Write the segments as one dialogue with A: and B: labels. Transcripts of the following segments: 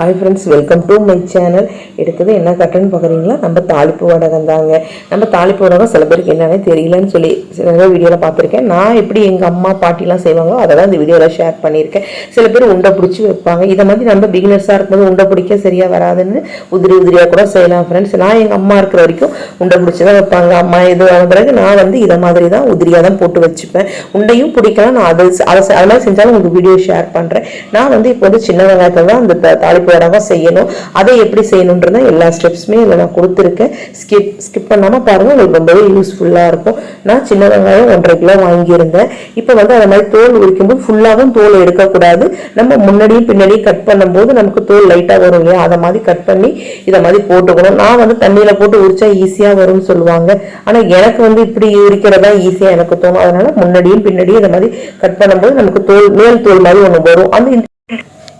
A: Hi friends welcome to my channel எடுத்தது என்ன கட்டன்னு பார்க்குறீங்களா? நம்ம தாளிப்பு வடகம் தாங்க. நம்ம தாளிப்பு வடகம் சில பேருக்கு என்னன்னே தெரியலன்னு சொல்லி சில வீடியோவில் பார்த்துருக்கேன். நான் எப்படி எங்கள் அம்மா பாட்டிலாம் செய்வாங்களோ அதை தான் இந்த வீடியோவில் ஷேர் பண்ணியிருக்கேன். சில பேர் உண்டை பிடிச்சி வைப்பாங்க. இதை மாதிரி நம்ம பிகினர்ஸாக இருக்கும்போது உண்டை பிடிக்க சரியாக வராதுன்னு உதிரி உதிரியாக கூட செய்யலாம் ஃப்ரெண்ட்ஸ் நான் எங்கள் அம்மா இருக்கிற வரைக்கும் உண்டை பிடிச்சி தான் வைப்பாங்க. அம்மா இது ஆன பிறகு நான் வந்து இதை மாதிரி தான் உதிரியாக தான் போட்டு வச்சுப்பேன். உண்டையும் பிடிக்கலாம். நான் அதை அதை அதெல்லாம் செஞ்சாலும் உங்களுக்கு வீடியோ ஷேர் பண்ணுறேன் நான் வந்து இப்போ வந்து சின்ன வெங்காயத்தில் தான் அந்த தாலிப்பு தாளிப்பு தடவை செய்யணும். அதை எப்படி செய்யணுன்றத எல்லா ஸ்டெப்ஸுமே இதில் நான் கொடுத்துருக்கேன். ஸ்கிப் ஸ்கிப் பண்ணாமல் பாருங்கள் உங்களுக்கு ரொம்பவே யூஸ்ஃபுல்லாக இருக்கும். நான் சின்ன வெங்காயம் ஒன்றரை கிலோ வாங்கியிருந்தேன். இப்போ வந்து அந்த மாதிரி தோல் உரிக்கும்போது ஃபுல்லாகவும் தோல் எடுக்கக்கூடாது. நம்ம முன்னாடியும் பின்னாடியும் கட் பண்ணும்போது நமக்கு தோல் லைட்டாக வரும் இல்லையா? அதை மாதிரி கட் பண்ணி இதை மாதிரி போட்டுக்கணும். நான் வந்து தண்ணியில் போட்டு உரிச்சா ஈஸியாக வரும்னு சொல்லுவாங்க. ஆனால் எனக்கு வந்து இப்படி உரிக்கிறதா ஈஸியாக எனக்கு தோணும். அதனால முன்னாடியும் பின்னாடியும் இதை மாதிரி கட் பண்ணும்போது நமக்கு தோல் மேல் தோல் மாதிரி ஒன்று வரும். அந்த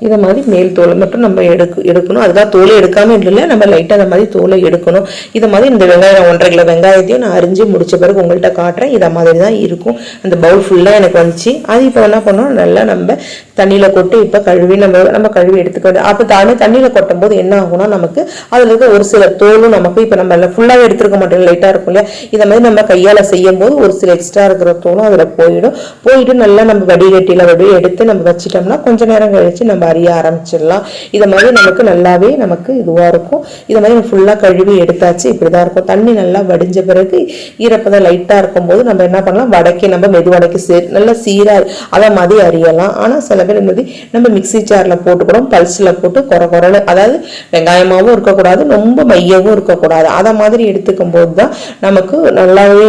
A: இதை மாதிரி மேல் தோலை மட்டும் நம்ம எடுக்க எடுக்கணும். அதுதான் தோலை எடுக்காமல் இல்லை நம்ம லைட்டாக அந்த மாதிரி தோலை எடுக்கணும். இதை மாதிரி இந்த வெங்காயம் ஒன்றரை கிலோ வெங்காயத்தையும் நான் அரிஞ்சு முடிச்ச பிறகு உங்கள்கிட்ட காட்டுறேன். இதை மாதிரி தான் இருக்கும். அந்த பவுல் ஃபுல்லாக எனக்கு வந்துச்சு. அது இப்போ என்ன பண்ணோம் நல்லா நம்ம தண்ணியில் கொட்டு இப்போ கழுவி நம்ம நம்ம கழுவி எடுத்துக்க அப்போ தானே தண்ணியில் கொட்டும் போது என்ன ஆகும்னா நமக்கு அதில் இருக்க ஒரு சில தோலும் நமக்கு இப்போ நம்ம ஃபுல்லாகவே எடுத்துருக்க மாட்டோம். லைட்டாக இருக்கும் இல்லையா? இதை மாதிரி நம்ம கையால் செய்யும் போது ஒரு சில எக்ஸ்ட்ரா இருக்கிற தோலும் அதில் போயிடும். போயிட்டு நல்லா நம்ம வடிகட்டியில் வடி எடுத்து நம்ம வச்சிட்டோம்னா கொஞ்ச நேரம் கழிச்சு நம்ம அறிய ஆரம்பிச்சிடலாம். இதை மாதிரி நமக்கு நல்லாவே நமக்கு இதுவாக இருக்கும். இதை மாதிரி ஃபுல்லாக கழுவி எடுத்தாச்சு இப்படி தான் இருக்கும். தண்ணி நல்லா வடிஞ்ச பிறகு ஈரப்பதம் லைட்டாக இருக்கும்போது நம்ம என்ன பண்ணலாம்? வடக்கி நம்ம மெதுவடைக்கு சே நல்லா சீராக அதை மாதிரி அறியலாம். ஆனால் சில பேர் என்னது நம்ம மிக்ஸி ஜாரில் போட்டு கூட பல்ஸில் போட்டு குறை குறைன்னு அதாவது வெங்காயமாகவும் இருக்கக்கூடாது ரொம்ப மையவும் இருக்கக்கூடாது. அதை மாதிரி எடுத்துக்கும் போது தான் நமக்கு நல்லாவே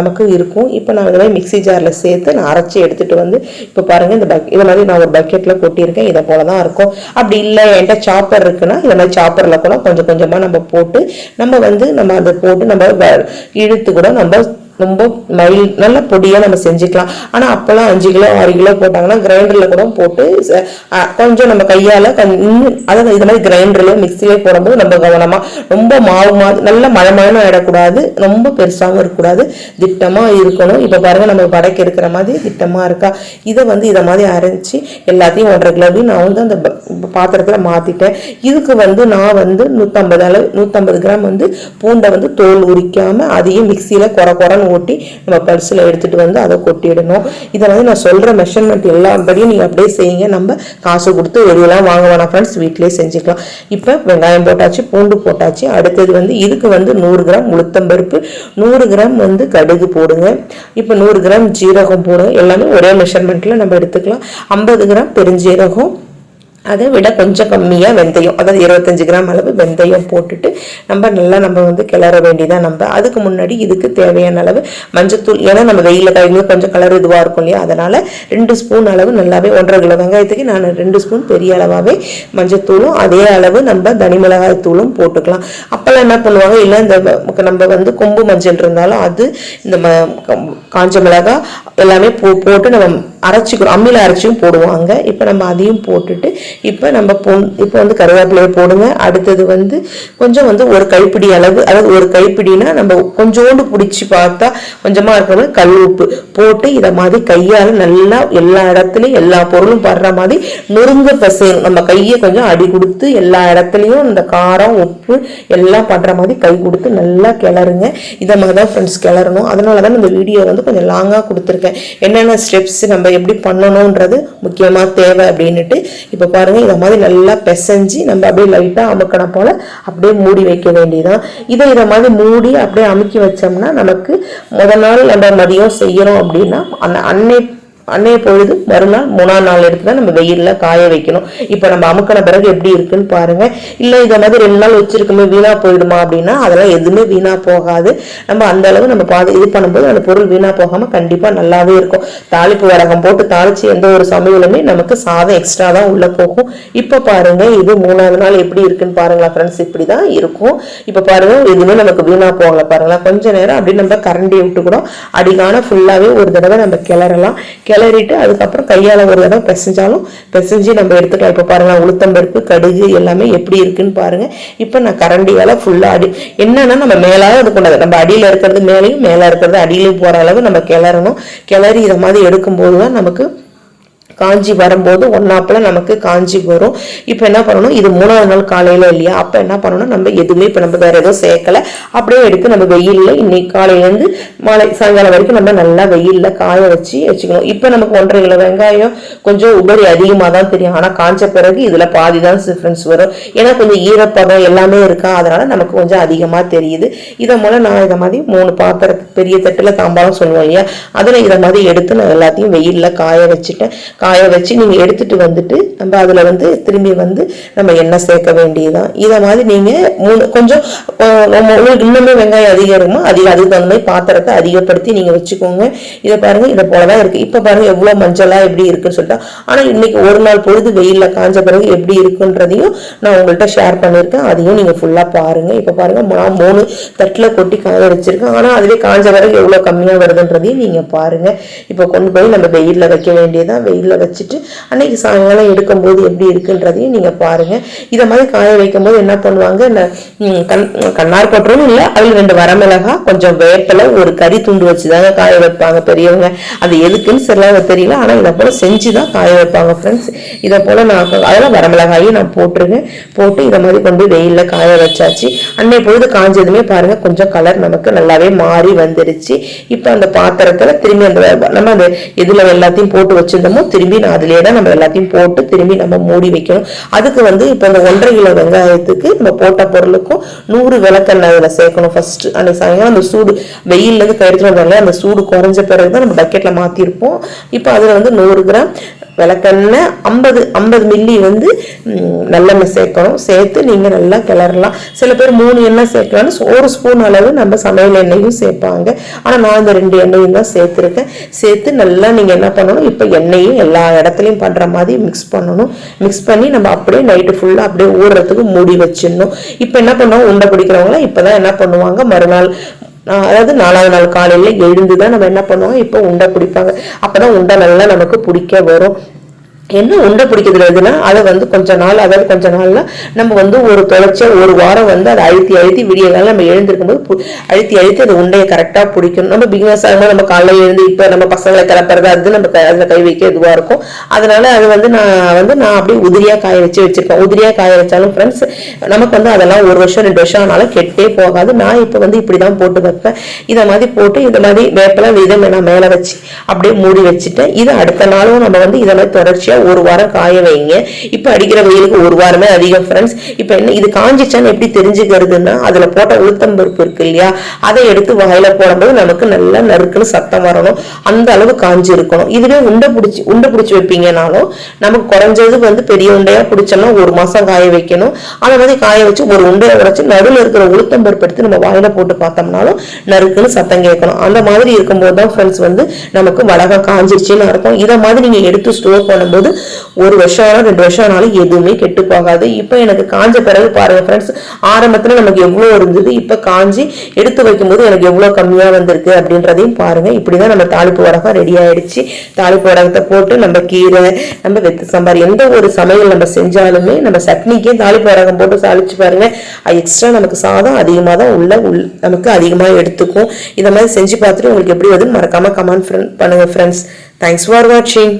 A: நமக்கு இருக்கும். இப்போ நான் இதை மிக்சி மிக்ஸி ஜாரில் சேர்த்து நான் அரைச்சி எடுத்துகிட்டு வந்து இப்போ பாருங்கள் இந்த பக் இதை மாதிரி நான் ஒரு பக்கெட்டில் கொட்டியிருக்கேன். இதை போல தான் இருக்கும். அப்படி இல்லை என்கிட்ட சாப்பர் இருக்குன்னா இந்த மாதிரி சாப்பரில் கூட கொஞ்சம் கொஞ்சமாக நம்ம போட்டு நம்ம வந்து நம்ம அதை போட்டு நம்ம இழுத்து கூட நம்ம ரொம்ப மைல் நல்ல பொடியாக நம்ம செஞ்சுக்கலாம். ஆனால் அப்போல்லாம் அஞ்சு கிலோ ஆறு கிலோ போட்டாங்கன்னா கிரைண்டரில் கூட போட்டு ச- கொஞ்சம் நம்ம கையால் இன்னும் அதாவது இது மாதிரி கிரைண்டரில் மிக்சிலே போடும்போது நம்ம கவனமாக ரொம்ப மாவு மாவு நல்ல மழை மழைன்னு ஆகிடக்கூடாது ரொம்ப பெருசாகவும் இருக்கக்கூடாது. திட்டமாக இருக்கணும். இப்போ பாருங்கள் நம்ம வடைக்கு இருக்கிற மாதிரி திட்டமாக இருக்கா? இதை வந்து இதை மாதிரி அரைச்சி எல்லாத்தையும் ஒன்றரை கிலோவையும் நான் வந்து அந்த பாத்திரத்தில் மாற்றிட்டேன் இதுக்கு வந்து நான் வந்து நூற்றம்பது அளவு நூற்றம்பது கிராம் வந்து பூண்டை வந்து தோல் உரிக்காமல் அதையும் மிக்சியில் குறை குறைன்னு ஒட்டி நம்ம பர்ஸில் எடுத்துகிட்டு வந்து அதை கொட்டிடணும். இதை வந்து நான் சொல்கிற மெஷர்மெண்ட் எல்லாபடியும் நீங்கள் அப்படியே செய்யுங்க. நம்ம காசு கொடுத்து வெளியெல்லாம் வாங்க வேணாம் ஃப்ரெண்ட்ஸ் வீட்டிலே செஞ்சுக்கலாம். இப்போ வெங்காயம் போட்டாச்சு பூண்டு போட்டாச்சு. அடுத்தது வந்து இதுக்கு வந்து நூறு கிராம் உளுத்தம்பருப்பு நூறு கிராம் வந்து கடுகு போடுங்க. இப்போ நூறு கிராம் ஜீரகம் போடுங்க. எல்லாமே ஒரே மெஷர்மெண்ட்டில் நம்ம எடுத்துக்கலாம். ஐம்பது கிராம் பெருஞ்சீரகம் அதை விட கொஞ்சம் கம்மியாக வெந்தயம் அதாவது இருபத்தஞ்சி கிராம் அளவு வெந்தயம் போட்டுட்டு நம்ம நல்லா நம்ம வந்து கிளற வேண்டியதான் நம்ம. அதுக்கு முன்னாடி இதுக்கு தேவையான அளவு மஞ்சத்தூள் ஏன்னா நம்ம வெயிலில் காய்ந்து கொஞ்சம் கலர் இதுவாக இருக்கும் இல்லையா? அதனால் ரெண்டு ஸ்பூன் அளவு நல்லாவே ஒன்றரை கிலோ வெங்காயத்துக்கு நான் ரெண்டு ஸ்பூன் பெரிய அளவாகவே மஞ்சத்தூளும் அதே அளவு நம்ம தனி மிளகாய் தூளும் போட்டுக்கலாம். அப்போல்லாம் என்ன பண்ணுவாங்க? இல்லை இந்த நம்ம வந்து கொம்பு மஞ்சள் இருந்தாலும் அது இந்த ம- காஞ்ச மிளகாய் எல்லாமே போ போட்டு நம்ம அரைச்சிக்கிறோம். அம்மியில் அரைச்சியும் போடுவாங்க இப்போ நம்ம அதையும் போட்டுட்டு இப்போ நம்ம பொ இப்போ வந்து கருவேப்பிலையை போடுங்க. அடுத்தது வந்து கொஞ்சம் வந்து ஒரு கைப்பிடி அளவு அதாவது ஒரு கைப்பிடினா நம்ம கொஞ்சோண்டு பிடிச்சி பார்த்தா கொஞ்சமாக இருக்கிறது கல் உப்பு போட்டு இதை மாதிரி கையால் நல்லா எல்லா இடத்துலையும் எல்லா பொருளும் படுற மாதிரி நொறுங்க பசையணும். நம்ம கையை கொஞ்சம் அடி கொடுத்து எல்லா இடத்துலையும் இந்த காரம் உப்பு எல்லாம் படுற மாதிரி கை கொடுத்து நல்லா கிளறுங்க. இதை மாதிரி தான் ஃப்ரெண்ட்ஸ் கிளறணும். அதனால தான் இந்த வீடியோ வந்து கொஞ்சம் லாங்காக கொடுத்துருக்கேன். என்னென்ன ஸ்டெப்ஸ் நம்ம எப்படி பண்ணணுன்றது முக்கியமாக தேவை அப்படின்னுட்டு இப்போ பாருங்க இதை மாதிரி நல்லா பிசைஞ்சு நம்ம அப்படியே லைட்டாக அமுக்கணும் போல அப்படியே மூடி வைக்க வேண்டியதான் இதை இதை மாதிரி மூடி அப்படியே அமுக்கி வச்சோம்னா நமக்கு முத நாள் நம்ம மதியம் செய்யறோம் அப்படின்னா அந்த அன்னை அன்னைய பொழுது மறுநாள் மூணாம் நாள் எடுத்து தான் நம்ம வெயிலில் காய வைக்கணும். இப்போ நம்ம அமுக்கின பிறகு எப்படி இருக்குன்னு பாருங்கள் இல்லை இதை மாதிரி ரெண்டு நாள் வச்சிருக்குமே வீணாக போயிடுமா அப்படின்னா அதெல்லாம் எதுவுமே வீணாக போகாது. நம்ம அந்த அளவு நம்ம பாது இது பண்ணும்போது அந்த பொருள் வீணாக போகாமல் கண்டிப்பாக நல்லாவே இருக்கும். தாளிப்பு வடகம் போட்டு தாளித்து எந்த ஒரு சமையலுமே நமக்கு சாதம் எக்ஸ்ட்ரா தான் உள்ளே போகும். இப்போ பாருங்கள் இது மூணாவது நாள் எப்படி இருக்குன்னு பாருங்களா ஃப்ரெண்ட்ஸ் இப்படி தான் இருக்கும். இப்போ பாருங்கள் எதுவுமே நமக்கு வீணாக போகல பாருங்களா. கொஞ்ச நேரம் அப்படி நம்ம கரண்டி விட்டு கூட அடிகான ஃபுல்லாகவே ஒரு தடவை நம்ம கிளறலாம். கிளறிட்டு அதுக்கப்புறம் கையால் ஒரு தடவை பிசைஞ்சாலும் பிசைஞ்சு நம்ம எடுத்துக்கலாம் இப்போ பாருங்கள் உளுத்தம்பருப்பு கடுகு எல்லாமே எப்படி இருக்குன்னு பாருங்கள் இப்போ நான் கரண்டியால் ஃபுல்லாக அடி என்னென்னா நம்ம மேலாக அது பண்ணாது நம்ம அடியில் இருக்கிறது மேலேயும் மேலே இருக்கிறது அடியிலையும் போகிற அளவு நம்ம கிளறணும். கிளறி இதை மாதிரி எடுக்கும்போது தான் நமக்கு காஞ்சி வரும்போது ஒன்னாப்பில் நமக்கு காஞ்சி வரும். இப்போ என்ன பண்ணணும்? இது மூணாவது நாள் காலையில் இல்லையா? அப்போ என்ன பண்ணணும்? நம்ம எதுவுமே இப்போ நம்ம வேறு எதுவும் சேர்க்கல. அப்படியே எடுத்து நம்ம வெயிலில் இன்னைக்கு காலையிலேருந்து மாலை சாயங்காலம் வரைக்கும் நம்ம நல்லா வெயிலில் காய வச்சு வச்சுக்கணும். இப்போ நமக்கு ஒன்றரை கிலோ வெங்காயம் கொஞ்சம் உபரி அதிகமாக தான் தெரியும். ஆனால் காஞ்ச பிறகு இதில் பாதி தான் டிஃப்ரென்ஸ் வரும். ஏன்னா கொஞ்சம் ஈரப்பதம் எல்லாமே இருக்கா? அதனால் நமக்கு கொஞ்சம் அதிகமாக தெரியுது. இதை மூலம் நான் இதை மாதிரி மூணு பாத்திரத்து பெரிய தட்டில் தாம்பாலும் சொல்லுவோம் இல்லையா? அதில் இதை மாதிரி எடுத்து நான் எல்லாத்தையும் வெயிலில் காய வச்சுட்டேன். காய வச்சு நீங்கள் எடுத்துகிட்டு வந்துட்டு நம்ம அதில் வந்து திரும்பி வந்து நம்ம எண்ணெய் சேர்க்க வேண்டியதுதான். இதை மாதிரி நீங்கள் மூணு கொஞ்சம் உங்களுக்கு இன்னுமே வெங்காயம் அதிகம் இருக்குமோ? அதிக அதுக்கு தகுந்த மாதிரி பாத்திரத்தை அதிகப்படுத்தி நீங்கள் வச்சுக்கோங்க. இதை பாருங்கள் இதை போல தான் இருக்குது இப்போ பாருங்கள் எவ்வளோ மஞ்சளாக எப்படி இருக்குன்னு சொல்லிட்டு ஆனால் இன்றைக்கி ஒரு நாள் பொழுது வெயிலில் காஞ்ச பிறகு எப்படி இருக்குன்றதையும் நான் உங்கள்கிட்ட ஷேர் பண்ணியிருக்கேன். அதையும் நீங்கள் ஃபுல்லாக பாருங்கள் இப்போ பாருங்கள் நான் மூணு தட்டில் கொட்டி காய வச்சுருக்கேன். ஆனால் அதுவே காஞ்ச பிறகு எவ்வளோ கம்மியாக வருதுன்றதையும் நீங்கள் பாருங்கள் இப்போ கொண்டு போய் நம்ம வெயிலில் வைக்க வேண்டியதான் வெயிலில் வச்சுட்டு அன்னைக்கு சாயங்காலம் எடுக்கும்போது எப்படி இருக்குன்றதையும் நீங்கள் பாருங்கள் இதை மாதிரி காய வைக்கும்போது என்ன பண்ணுவாங்க? இந்த, கண் கண்ணார் பட்டுரும் இல்லை அதில் ரெண்டு வரமிளகா கொஞ்சம் வேப்பில ஒரு கறி துண்டு வச்சு தாங்க காய வைப்பாங்க பெரியவங்க. அது எதுக்குன்னு சரியாக தெரியல. ஆனால் இதை போல் செஞ்சு தான் காய வைப்பாங்க ஃப்ரெண்ட்ஸ் இதை போல் நான் அதெல்லாம் வரமிளகாயும் நான் போட்டிருக்கேன் போட்டு இதை மாதிரி கொண்டு வெயிலில் காய வச்சாச்சு. அன்னை பொழுது காஞ்சதுமே பாருங்க கொஞ்சம் கலர் நமக்கு நல்லாவே மாறி வந்துருச்சு. இப்போ அந்த பாத்திரத்தில் திரும்பி அந்த நம்ம அந்த இதில் எல்லாத்தையும் போட்டு வச்சுருந்தோமோ திரும்பி திரும்பி நான் அதிலே தான் நம்ம எல்லாத்தையும் போட்டு திரும்பி நம்ம மூடி வைக்கணும். அதுக்கு வந்து இப்போ இந்த ஒன்றரை கிலோ வெங்காயத்துக்கு நம்ம போட்ட பொருளுக்கும் நூறு விளக்கெண்ணெய் அதில் சேர்க்கணும் ஃபர்ஸ்ட் அந்த சாயங்காலம் அந்த சூடு வெயில்லேருந்து கழுத்து வந்தாலே அந்த சூடு குறைஞ்ச பிறகு தான் நம்ம பக்கெட்டில் மாற்றிருப்போம் இப்போ அதில் வந்து நூறு கிராம் விளக்கெண்ணெய் ஐம்பது ஐம்பது மில்லி வந்து நல்லெண்ணெய் சேர்க்கணும். சேர்த்து நீங்கள் நல்லா கிளறலாம். சில பேர் மூணு எண்ணெய் சேர்க்கலாம்னு ஒரு ஸ்பூன் அளவு நம்ம சமையல் எண்ணெயும் சேர்ப்பாங்க. ஆனால் நான் இந்த ரெண்டு எண்ணெயும் தான் சேர்த்துருக்கேன். சேர்த்து நல்லா நீங்கள் என்ன பண்ணணும்? இப்போ எண்ணெயும் எல்லா இடத்துலையும் பண்ணுற மாதிரி மிக்ஸ் பண்ணணும். மிக்ஸ் பண்ணி நம்ம அப்படியே நைட்டு ஃபுல்லாக அப்படியே ஊறுறதுக்கு மூடி வச்சிடணும். இப்போ என்ன பண்ணுவோம் உண்டை பிடிக்கிறவங்களாம் இப்போ தான் என்ன பண்ணுவாங்க? மறுநாள் அதாவது நாலாவது நாள் காலையில் எழுந்து தான் நம்ம என்ன பண்ணுவோம்? இப்போ உண்டை பிடிப்பாங்க. அப்பதான் உண்டை நல்லா நமக்கு பிடிக்க வரும். என்ன உண்டை பிடிக்கிறது எதுனா அதை வந்து கொஞ்ச நாள் அதாவது கொஞ்ச நாள்ல நம்ம வந்து ஒரு தொலைச்ச ஒரு வாரம் வந்து அதை அழுத்தி அழுத்தி விடிய காலம் நம்ம எழுந்திருக்கும் போது பு- அழுத்தி அழுத்தி அது உண்டையை கரெக்டாக பிடிக்கணும். நம்ம பிகினஸ் ஆகும்போது நம்ம காலைல எழுந்து இப்போ நம்ம பசங்களை கிளப்புறது அது நம்ம அதில் கை வைக்க இதுவாக இருக்கும். அதனால அது வந்து நான் வந்து நான் அப்படியே உதிரியாக காய வச்சு வச்சிருப்பேன். உதிரியாக காய வச்சாலும் ஃப்ரெண்ட்ஸ் நமக்கு வந்து அதெல்லாம் ஒரு வருஷம் ரெண்டு வருஷம் ஆனாலும் கெட்டே போகாது. நான் இப்போ வந்து இப்படி தான் போட்டு வைப்பேன். இதை மாதிரி போட்டு இதை மாதிரி வேப்பெல்லாம் இதை நான் மேலே வச்சு அப்படியே மூடி வச்சுட்டேன் இது அடுத்த நாளும் நம்ம வந்து இதை மாதிரி தொடர்ச்சியா ஒரு வாரம் காய வைங்க. இப்போ அடிக்கிற வெயிலுக்கு ஒரு வாரமே அதிகம் ஃப்ரெண்ட்ஸ் இப்போ என்ன இது காஞ்சிச்சான்னு எப்படி தெரிஞ்சுக்கிறதுன்னா அதுல போட்ட உளுத்தம் பருப்பு இருக்கு இல்லையா அதை எடுத்து வாயில போடும்போது நமக்கு நல்லா நறுக்குன்னு சத்தம் வரணும். அந்த அளவு காஞ்சி இருக்கணும் இதுவே உண்டை பிடிச்சி உண்டை பிடிச்சி வைப்பீங்கனாலும் நமக்கு குறைஞ்சது வந்து பெரிய உண்டையா பிடிச்சோம்னா ஒரு மாசம் காய வைக்கணும். அந்த மாதிரி காய வச்சு ஒரு உண்டையை உடைச்சு நடுவில் இருக்கிற உளுத்தம் பருப்பு எடுத்து நம்ம வாயில போட்டு பார்த்தோம்னாலும் நறுக்குன்னு சத்தம் கேட்கணும். அந்த மாதிரி இருக்கும்போது தான் ஃப்ரெண்ட்ஸ் வந்து நமக்கு வளக காஞ்சிருச்சுன்னு அர்த்தம். இதை மாதிரி நீங்க எடுத்து ஸ்டோர் பண்ணும்போது ஒரு வருஷம் ஆனாலும் ரெண்டு வருஷம் ஆனாலும் எதுவுமே கெட்டு போகாது. இப்போ எனக்கு காஞ்ச பிறகு பாருங்க ஃப்ரெண்ட்ஸ் ஆரம்பத்தில் நமக்கு எவ்வளோ இருந்தது இப்போ காஞ்சி எடுத்து வைக்கும்போது எனக்கு எவ்வளோ கம்மியாக வந்திருக்கு அப்படின்றதையும் பாருங்க. இப்படிதான் நம்ம தாளிப்பு வடகம் ரெடி ஆயிடுச்சு. தாளிப்பு வடகத்தை போட்டு நம்ம கீரை நம்ம வெத்து சாம்பார் எந்த ஒரு சமையல் நம்ம செஞ்சாலுமே நம்ம சட்னிக்கே தாளிப்பு வடகம் போட்டு தாளிச்சு பாருங்க. எக்ஸ்ட்ரா நமக்கு சாதம் அதிகமாக தான் உள்ள உள் நமக்கு அதிகமாக எடுத்துக்கும். இதை மாதிரி செஞ்சு பார்த்துட்டு உங்களுக்கு எப்படி வருதுன்னு மறக்காம கமெண்ட் பண்ணுங்க ஃப்ரெண்ட்ஸ் தேங்க்ஸ் ஃபார் வாட்சிங்